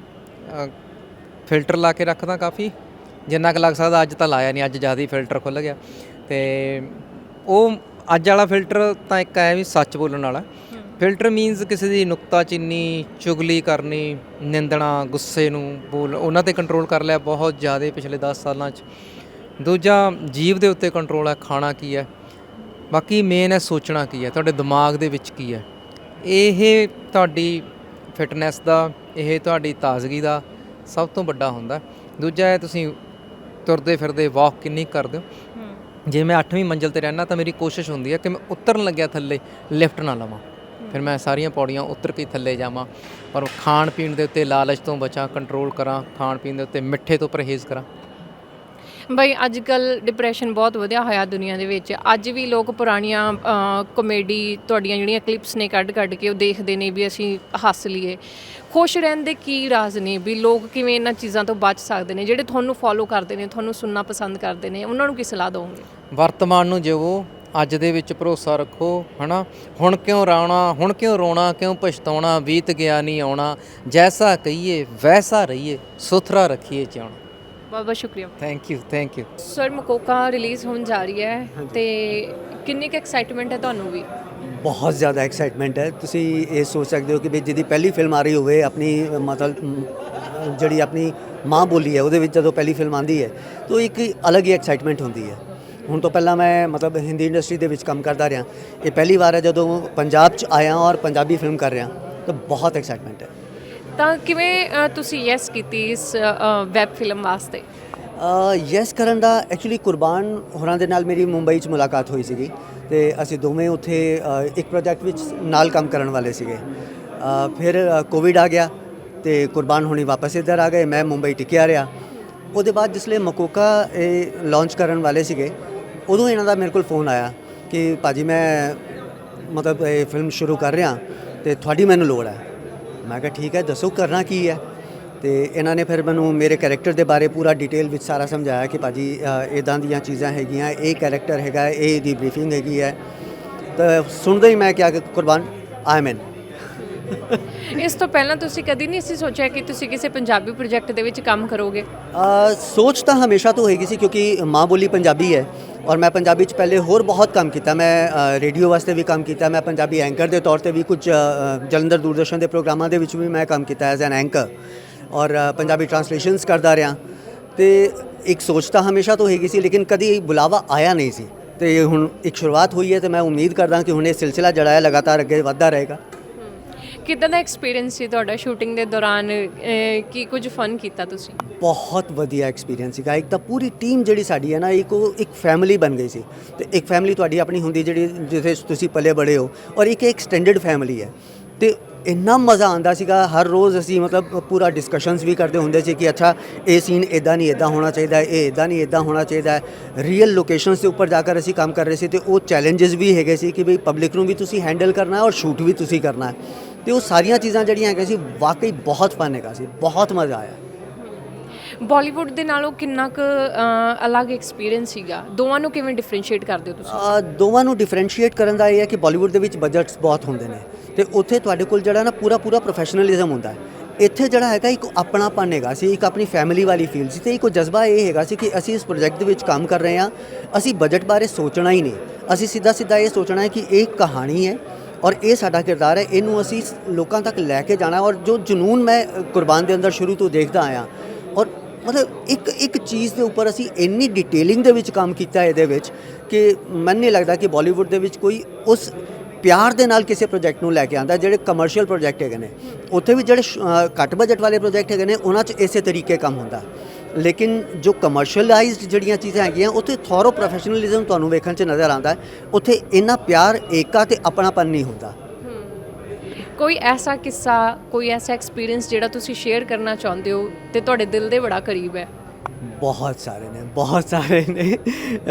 Speaker 1: ਫਿਲਟਰ ਲਾ ਕੇ ਰੱਖਦਾ ਕਾਫੀ। ਜਿੰਨਾ ਕੁ ਲੱਗ ਸਕਦਾ ਅੱਜ ਤਾਂ ਲਾਇਆ ਨਹੀਂ ਅੱਜ ਜ਼ਿਆਦਾ ਹੀ ਫਿਲਟਰ ਖੁੱਲ ਗਿਆ। ਤੇ ਉਹ ਅੱਜ ਵਾਲਾ ਫਿਲਟਰ ਤਾਂ ਇੱਕ ਹੈ ਵੀ ਸੱਚ ਬੋਲਣ ਵਾਲਾ। ਫਿਲਟਰ ਮੀਨਸ ਕਿਸੇ ਦੀ ਨੁਕਤਾਚੀਨੀ ਚੁਗਲੀ ਕਰਨੀ, ਨਿੰਦਣਾ, ਗੁੱਸੇ ਨੂੰ ਬੋਲ, ਉਹਨਾਂ ਤੇ ਕੰਟਰੋਲ ਕਰ ਲਿਆ ਬਹੁਤ ਜ਼ਿਆਦਾ ਪਿਛਲੇ 10 ਸਾਲਾਂ 'ਚ। ਦੂਜਾ ਜੀਵ ਦੇ ਉੱਤੇ ਕੰਟਰੋਲ ਹੈ, ਖਾਣਾ ਕੀ ਹੈ? ਬਾਕੀ ਮੇਨ ਹੈ, ਸੋਚਣਾ ਕੀ ਹੈ? ਤੁਹਾਡੇ ਦਿਮਾਗ ਦੇ ਵਿੱਚ ਕੀ ਹੈ? ਇਹ ਤੁਹਾਡੀ ਫਿਟਨੈਸ ਦਾ, ਇਹ ਤੁਹਾਡੀ ਤਾਜ਼ਗੀ ਦਾ ਸਭ ਤੋਂ ਵੱਡਾ ਹੁੰਦਾ। ਦੂਜਾ ਹੈ, ਤੁਸੀਂ ਤੁਰਦੇ ਫਿਰਦੇ ਵਾਕ ਕਿੰਨੀ ਕੁ ਕਰਦੇ ਹੋ? ਜੇ ਮੈਂ 8ਵੀਂ ਮੰਜ਼ਲ ਤੇ ਰਹਿਣਾ ਤਾਂ ਮੇਰੀ ਕੋਸ਼ਿਸ਼ ਹੁੰਦੀ ਹੈ ਕਿ ਮੈਂ ਉਤਰਨ ਲੱਗਿਆ ਥੱਲੇ ਲਿਫਟ ਨਾ ਲਵਾਂ। ਫਿਰ ਮੈਂ ਸਾਰੀਆਂ ਪੌੜੀਆਂ ਉਤਰ ਕੇ ਥੱਲੇ ਜਾਵਾਂ ਪਰ ਖਾਣ ਪੀਣ ਦੇ ਉੱਤੇ ਲਾਲਚ ਤੋਂ ਬਚਾਂ ਕੰਟਰੋਲ ਕਰਾਂ ਖਾਣ ਪੀਣ ਦੇ ਉੱਤੇ ਮਿੱਠੇ ਤੋਂ ਪਰਹੇਜ਼ ਕਰਾਂ।
Speaker 2: ਬਈ ਅੱਜ ਕੱਲ ਡਿਪਰੈਸ਼ਨ ਬਹੁਤ ਵਧਿਆ ਹੋਇਆ ਦੁਨੀਆ ਦੇ ਵਿੱਚ। ਅੱਜ ਵੀ ਲੋਕ ਪੁਰਾਣੀਆਂ ਕਮੇਡੀ ਤੁਹਾਡੀਆਂ ਜਿਹੜੀਆਂ ਕਲਿੱਪਸ ਨੇ ਕੱਢ ਕੱਢ ਕੇ ਉਹ ਦੇਖਦੇ ਨੇ ਵੀ ਅਸੀਂ ਹੱਸ ਲਈਏ। ਖੁਸ਼ ਰਹਿਣ ਦੇ ਕੀ ਰਾਜ਼ ਨੇ ਵੀ ਲੋਕ ਕਿਵੇਂ ਇਹਨਾਂ ਚੀਜ਼ਾਂ ਤੋਂ ਬਚ ਸਕਦੇ ਨੇ, ਜਿਹੜੇ ਤੁਹਾਨੂੰ ਫੋਲੋ ਕਰਦੇ ਨੇ, ਤੁਹਾਨੂੰ ਸੁਣਨਾ ਪਸੰਦ ਕਰਦੇ ਨੇ, ਉਹਨਾਂ ਨੂੰ ਕੀ ਸਲਾਹ ਦੋਗੇ
Speaker 1: ਵਰਤਮਾਨ ਨੂੰ ਜਿਵੋ, ਅੱਜ ਦੇ ਵਿੱਚ ਭਰੋਸਾ ਰੱਖੋ, ਹਨਾ? ਹੁਣ ਕਿਉਂ ਰਾਣਾ, ਹੁਣ ਕਿਉਂ ਰੋਣਾ, ਕਿਉਂ ਪਛਤਾਉਣਾ, ਬੀਤ ਗਿਆ, ਨਹੀਂ ਆਉਣਾ? ਜੈਸਾ ਕਹੀਏ, ਵੈਸਾ ਰਹੀਏ, ਸੁਥਰਾ ਰੱਖੀਏ ਜਿਉਣਾ।
Speaker 2: ਬਹੁਤ ਬਹੁਤ ਸ਼ੁਕਰੀਆ।
Speaker 1: Thank you thank you
Speaker 2: sir Makoka release ਹੋਣ ਜਾ ਰਹੀ ਹੈ ਤੇ ਕਿੰਨੀ ਕੁ ਐਕਸਾਈਟਮੈਂਟ ਹੈ ਤੁਹਾਨੂੰ ਵੀ?
Speaker 3: ਬਹੁਤ ਜ਼ਿਆਦਾ ਐਕਸਾਈਟਮੈਂਟ ਹੈ। ਤੁਸੀਂ ਇਹ ਸੋਚ ਸਕਦੇ ਹੋ ਕਿ ਵੀ ਜਿਹਦੀ ਪਹਿਲੀ ਫਿਲਮ ਆ ਰਹੀ ਹੋਵੇ ਆਪਣੀ ਮਤਲਬ ਜਿਹੜੀ ਆਪਣੀ ਮਾਂ ਬੋਲੀ ਹੈ ਉਹਦੇ ਵਿੱਚ ਜਦੋਂ ਪਹਿਲੀ ਫਿਲਮ ਆਂਦੀ ਹੈ ਤਾਂ ਇੱਕ ਅਲੱਗ ਹੀ ਐਕਸਾਈਟਮੈਂਟ ਹੁੰਦੀ ਹੈ। ਹੁਣ ਤੋਂ ਪਹਿਲਾਂ ਮੈਂ ਮਤਲਬ ਹਿੰਦੀ ਇੰਡਸਟਰੀ ਦੇ ਵਿੱਚ ਕੰਮ ਕਰਦਾ ਰਿਹਾ। ਇਹ ਪਹਿਲੀ ਵਾਰ ਹੈ ਜਦੋਂ ਪੰਜਾਬ 'ਚ ਆਇਆ ਔਰ ਪੰਜਾਬੀ ਫਿਲਮ ਕਰ ਰਿਹਾ ਤਾਂ ਬਹੁਤ ਐਕਸਾਈਟਮੈਂਟ ਹੈ।
Speaker 2: ਤਾਂ ਕਿਵੇਂ ਅ, ਤੁਸੀਂ ਯੈਸ ਕੀਤੀ ਇਸ ਵੈਬ ਫਿਲਮ ਵਾਸਤੇ?
Speaker 3: ਯੈਸ ਕਰਨ ਦਾ ਐਕਚੁਅਲੀ ਕੁਰਬਾਨ ਹੋਰਾਂ ਦੇ ਨਾਲ ਮੇਰੀ ਮੁੰਬਈ 'ਚ ਮੁਲਾਕਾਤ ਹੋਈ ਸੀਗੀ ਤੇ ਅਸੀਂ ਦੋਵੇਂ ਉੱਥੇ ਅ, ਇੱਕ ਪ੍ਰੋਜੈਕਟ ਵਿੱਚ ਨਾਲ ਕੰਮ ਕਰਨ ਵਾਲੇ ਸੀਗੇ। ਅ, ਫਿਰ ਕੋਵਿਡ ਆ ਗਿਆ ਤੇ ਕੁਰਬਾਨ ਹੋਣੀ ਵਾਪਸ ਇੱਧਰ ਆ ਗਏ ਮੈਂ ਮੁੰਬਈ ਟਿਕਿਆ ਰਿਹਾ। ਉਹਦੇ ਬਾਅਦ ਜਿਸਲੇ ਮਕੋਕਾ ਇਹ ਲਾਂਚ ਕਰਨ ਵਾਲੇ ਸੀਗੇ ਉਦੋਂ ਇਹਨਾਂ ਦਾ ਮੇਰੇ ਕੋਲ ਫੋਨ ਆਇਆ ਕਿ ਭਾਜੀ ਮੈਂ ਮਤਲਬ ਇਹ ਫਿਲਮ ਸ਼ੁਰੂ ਕਰ ਰਿਹਾ ਤੇ ਤੁਹਾਡੀ ਮੈਨੂੰ ਲੋੜ ਹੈ। ਮੈਂ ਕਿਹਾ, ਠੀਕ ਹੈ, ਦੱਸੋ ਕਰਨਾ ਕੀ ਹੈ? ਤੇ ਇਹਨਾਂ ਨੇ ਫਿਰ ਮੈਨੂੰ ਮੇਰੇ ਕੈਰੈਕਟਰ ਦੇ ਬਾਰੇ ਪੂਰਾ ਡਿਟੇਲ ਵਿੱਚ ਸਾਰਾ ਸਮਝਾਇਆ ਕਿ ਭਾਜੀ ਇਦਾਂ ਦੀਆਂ ਚੀਜ਼ਾਂ ਹੈਗੀਆਂ, ਇਹ ਕੈਰੈਕਟਰ ਹੈਗਾ, ਇਹ ਦੀ ਬਰੀਫਿੰਗ ਹੈਗੀ ਹੈ। ਤਾਂ ਸੁਣਦੇ ਹੀ ਮੈਂ ਕਿਹਾ ਕਿ ਕੁਰਬਾਨ ਆਈ
Speaker 2: ਇਸ ਤੋਂ ਪਹਿਲਾਂ ਤੁਸੀਂ ਕਦੀ ਨਹੀਂ ਸੀ ਸੋਚਿਆ ਕਿ ਤੁਸੀਂ ਕਿਸੇ ਪੰਜਾਬੀ ਪ੍ਰੋਜੈਕਟ ਦੇ ਵਿੱਚ ਕੰਮ ਕਰੋਗੇ?
Speaker 3: ਸੋਚ ਤਾਂ ਹਮੇਸ਼ਾ ਤੋਂ ਹੋਏਗੀ ਸੀ ਕਿਉਂਕਿ ਮਾਂ ਬੋਲੀ ਪੰਜਾਬੀ ਹੈ ਔਰ ਮੈਂ ਪੰਜਾਬੀ ਚ ਪਹਿਲੇ ਹੋਰ ਬਹੁਤ ਕੰਮ ਕੀਤਾ। ਮੈਂ ਰੇਡੀਓ ਵਾਸਤੇ ਵੀ ਕੰਮ ਕੀਤਾ, ਮੈਂ ਪੰਜਾਬੀ ਐਂਕਰ ਦੇ ਤੌਰ ਤੇ ਵੀ ਕੁਝ ਜਲੰਧਰ ਦੂਰਦਰਸ਼ਨ ਦੇ ਪ੍ਰੋਗਰਾਮਾਂ ਦੇ ਵਿੱਚ ਵੀ ਮੈਂ ਕੰਮ ਕੀਤਾ ਐਜ਼ ਐਨ ਐਂਕਰ ਔਰ ਪੰਜਾਬੀ ਟਰਾਂਸਲੇਸ਼ਨਸ ਕਰਦਾ ਰਿਹਾ। ਤੇ ਇੱਕ ਸੋਚ ਤਾਂ ਹਮੇਸ਼ਾ ਤੋਂ ਹੈਗੀ ਸੀ ਲੇਕਿਨ ਕਦੀ ਬੁਲਾਵਾ ਆਇਆ ਨਹੀਂ ਸੀ। ਤੇ ਹੁਣ ਇੱਕ ਸ਼ੁਰੂਆਤ ਹੋਈ ਹੈ ਤੇ ਮੈਂ ਉਮੀਦ ਕਰਦਾ ਕਿ ਹੁਣ ਇਹ ਸਿਲਸਿਲਾ ਜਿਹੜਾ ਹੈ ਲਗਾਤਾਰ ਅੱਗੇ ਵਧਦਾ ਰਹੇਗਾ।
Speaker 2: ਕਿੱਦਾਂ ਦਾ ਐਕਸਪੀਰੀਅੰਸ ਸੀ ਤੁਹਾਡਾ ਸ਼ੂਟਿੰਗ ਦੇ ਦੌਰਾਨ? ਅਹ, ਕੀ ਕੁਝ ਫਨ ਕੀਤਾ ਤੁਸੀਂ?
Speaker 3: ਬਹੁਤ ਵਧੀਆ ਐਕਸਪੀਰੀਅੰਸ ਸੀਗਾ। ਇੱਕ ਤਾਂ ਪੂਰੀ ਟੀਮ ਜਿਹੜੀ ਸਾਡੀ ਹੈ ਨਾ ਇੱਕ ਉਹ ਇੱਕ ਫੈਮਿਲੀ ਬਣ ਗਈ ਸੀ। ਤੇ ਇੱਕ ਫੈਮਿਲੀ ਤੁਹਾਡੀ ਆਪਣੀ ਹੁੰਦੀ ਜਿਹੜੀ ਜਿੱਥੇ ਤੁਸੀਂ ਪਲੇ ਬੜੇ ਹੋ ਔਰ ਇੱਕ ਐਕਸਟੈਂਡਡ ਫੈਮਿਲੀ ਹੈ। ਤੇ ਇੰਨਾ ਮਜ਼ਾ ਆਉਂਦਾ ਸੀਗਾ। ਹਰ ਰੋਜ਼ ਅਸੀਂ ਮਤਲਬ ਪੂਰਾ ਡਿਸਕਸ਼ਨਸ ਵੀ ਕਰਦੇ ਹੁੰਦੇ ਸੀ ਕਿ ਅੱਛਾ ਇਹ ਸੀਨ ਇਦਾਂ ਨਹੀਂ ਇਦਾਂ ਹੋਣਾ ਚਾਹੀਦਾ ਹੈ, ਇਹ ਇਦਾਂ ਨਹੀਂ ਇਦਾਂ ਹੋਣਾ ਚਾਹੀਦਾ। ਹੈ ਰੀਅਲ ਲੋਕੇਸ਼ਨਸ ਦੇ ਉੱਪਰ ਜਾ ਕਰ ਅਸੀਂ ਕੰਮ ਕਰ ਰਹੇ ਸੀ ਤੇ ਉਹ ਚੈਲੰਜਸ ਵੀ ਹੈਗੇ ਸੀ ਕਿ ਬਈ ਪਬਲਿਕ ਨੂੰ ਵੀ ਤੁਸੀਂ ਹੈਂਡਲ ਕਰਨਾ ਹੈ ਔਰ ਸ਼ੂਟ ਵੀ ਤੁਸੀਂ ਕਰਨਾ। ਹੈ ਤੇ ਉਹ ਸਾਰੀਆਂ ਚੀਜ਼ਾਂ ਜਿਹੜੀਆਂ ਹੈਗੀਆਂ ਸੀ ਵਾਕਈ ਬਹੁਤ ਫਨ ਹੈਗਾ ਸੀ ਬਹੁਤ ਮਜ਼ਾ ਆਇਆ।
Speaker 2: ਬਾਲੀਵੁੱਡ ਦੇ ਨਾਲੋਂ ਕਿੰਨਾ ਕੁ ਅਲੱਗ ਐਕਸਪੀਰੀਅੰਸ ਸੀਗਾ? ਦੋਵਾਂ ਨੂੰ ਕਿਵੇਂ ਡਿਫਰੈਂਸ਼ੀਏਟ ਕਰਦੇ ਹੋ ਤੁਸੀਂ?
Speaker 3: ਅ, ਦੋਵਾਂ ਨੂੰ ਡਿਫਰੈਂਸ਼ੀਏਟ ਕਰਨ ਦਾ ਇਹ ਹੈ ਕਿ ਬਾਲੀਵੁੱਡ ਦੇ ਵਿੱਚ ਬਜਟਸ ਬਹੁਤ ਹੁੰਦੇ ਨੇ। ਤੇ ਉੱਥੇ ਤੁਹਾਡੇ ਕੋਲ ਜਿਹੜਾ ਨਾ ਪੂਰਾ ਪੂਰਾ ਪ੍ਰੋਫੈਸ਼ਨਲਿਜ਼ਮ ਹੁੰਦਾ ਹੈ। ਇੱਥੇ ਜਿਹੜਾ ਹੈਗਾ ਇੱਕ ਆਪਣਾਪਨ ਹੈਗਾ ਸੀ ਇੱਕ ਆਪਣੀ ਫੈਮਿਲੀ ਵਾਲੀ ਫੀਲ ਸੀ ਤੇ ਇੱਕ ਉਹ ਜਜ਼ਬਾ ਇਹ ਹੈਗਾ ਸੀ ਕਿ ਅਸੀਂ ਇਸ ਪ੍ਰੋਜੈਕਟ ਦੇ ਵਿੱਚ ਕੰਮ ਕਰ ਰਹੇ ਹਾਂ। ਅਸੀਂ ਬਜਟ ਬਾਰੇ ਸੋਚਣਾ ਹੀ ਨਹੀਂ। ਅਸੀਂ ਸਿੱਧਾ ਸਿੱਧਾ ਇਹ ਸੋਚਣਾ ਹੈ ਕਿ ਇਹ ਕਹਾਣੀ ਹੈ ਔਰ ਇਹ ਸਾਡਾ ਕਿਰਦਾਰ ਹੈ। ਇਹਨੂੰ ਅਸੀਂ ਲੋਕਾਂ ਤੱਕ ਲੈ ਕੇ ਜਾਣਾ ਔਰ ਜੋ ਜਨੂਨ ਮੈਂ ਕੁਰਬਾਨ ਦੇ ਅੰਦਰ ਸ਼ੁਰੂ ਤੋਂ ਦੇਖਦਾ ਆਇਆ। ਔਰ ਮਤਲਬ ਇੱਕ ਇੱਕ ਚੀਜ਼ ਦੇ ਉੱਪਰ ਅਸੀਂ ਇੰਨੀ ਡਿਟੇਲਿੰਗ ਦੇ ਵਿੱਚ ਕੰਮ ਕੀਤਾ ਇਹਦੇ ਵਿੱਚ ਕਿ ਮੈਨੂੰ ਨਹੀਂ ਲੱਗਦਾ ਕਿ ਬਾਲੀਵੁੱਡ ਦੇ ਵਿੱਚ ਕੋਈ ਉਸ ਪਿਆਰ ਦੇ ਨਾਲ ਕਿਸੇ ਪ੍ਰੋਜੈਕਟ ਨੂੰ ਲੈ ਕੇ ਆਂਦਾ ਜਿਹੜੇ ਕਮਰਸ਼ੀਅਲ ਪ੍ਰੋਜੈਕਟ ਹੈਗੇ ਨੇ। ਉੱਥੇ ਵੀ ਜਿਹੜੇ ਸ਼- ਘੱਟ ਬਜਟ ਵਾਲੇ ਪ੍ਰੋਜੈਕਟ ਹੈਗੇ ਨੇ, ਉਹਨਾਂ 'ਚ ਇਸੇ ਤਰੀਕੇ ਕੰਮ ਹੁੰਦਾ। ਲੇਕਿਨ ਜੋ ਕਮਰਸ਼ੀਅਲਾਈਜ਼ਡ ਜਿਹੜੀਆਂ ਚੀਜ਼ਾਂ ਹੈਗੀਆਂ ਉੱਥੇ ਥੋਰੋ ਪ੍ਰੋਫੈਸ਼ਨਲਿਜ਼ਮ ਤੁਹਾਨੂੰ ਵੇਖਣ 'ਚ ਨਜ਼ਰ ਆਉਂਦਾ ਹੈ। ਉੱਥੇ ਇੰਨਾ ਪਿਆਰ ਏਕਾ ਤੇ ਆਪਣਾਪਨ ਨਹੀਂ ਹੁੰਦਾ।
Speaker 2: ਕੋਈ ਐਸਾ ਕਿੱਸਾ ਕੋਈ ਐਸਾ ਐਕਸਪੀਰੀਅੰਸ ਜਿਹੜਾ ਤੁਸੀਂ ਸ਼ੇਅਰ ਕਰਨਾ ਚਾਹੁੰਦੇ ਹੋ ਤੇ ਤੁਹਾਡੇ ਦਿਲ ਦੇ ਬੜਾ ਕਰੀਬ ਹੈ?
Speaker 3: ਬਹੁਤ ਸਾਰੇ ਨੇ ਬਹੁਤ ਸਾਰੇ ਨੇ।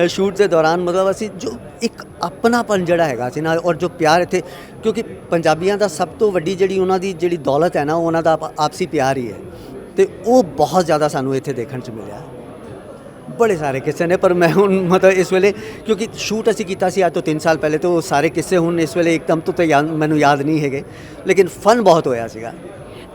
Speaker 3: ਸ਼ੂਟ ਦੇ ਦੌਰਾਨ ਮਤਲਬ ਅਸੀਂ ਜੋ ਇੱਕ ਆਪਣਾਪਨ ਜਿਹੜਾ ਹੈਗਾ ਸੀ ਨਾ ਔਰ ਜੋ ਪਿਆਰ ਇੱਥੇ ਕਿਉਂਕਿ ਪੰਜਾਬੀਆਂ ਦਾ ਸਭ ਤੋਂ ਵੱਡੀ ਜਿਹੜੀ ਉਹਨਾਂ ਦੀ ਜਿਹੜੀ ਦੌਲਤ ਹੈ ਨਾ ਉਹ ਉਹਨਾਂ ਦਾ ਆਪ- ਆਪਸੀ ਪਿਆਰ ਹੀ ਹੈ। ਤੇ ਉਹ ਬਹੁਤ ਜ਼ਿਆਦਾ ਸਾਨੂੰ ਇੱਥੇ ਦੇਖਣ 'ਚ ਮਿਲਿਆ। ਬੜੇ ਸਾਰੇ ਕਿੱਸੇ ਨੇ, ਪਰ ਮੈਂ ਹੁਣ ਮਤਲਬ ਇਸ ਵੇਲੇ ਕਿਉਂਕਿ ਸ਼ੂਟ ਅਸੀਂ ਕੀਤਾ ਸੀ ਅੱਜ ਤੋਂ 3 ਸਾਲ ਪਹਿਲੇ, ਤੋਂ ਉਹ ਸਾਰੇ ਕਿੱਸੇ ਹੁਣ ਇਸ ਵੇਲੇ ਇੱਕਦਮ ਤੋਂ ਤਾਂ ਯਾਦ ਮੈਨੂੰ ਯਾਦ ਨਹੀਂ ਹੈਗੇ। ਲੇਕਿਨ ਫਨ ਬਹੁਤ ਹੋਇਆ ਸੀਗਾ।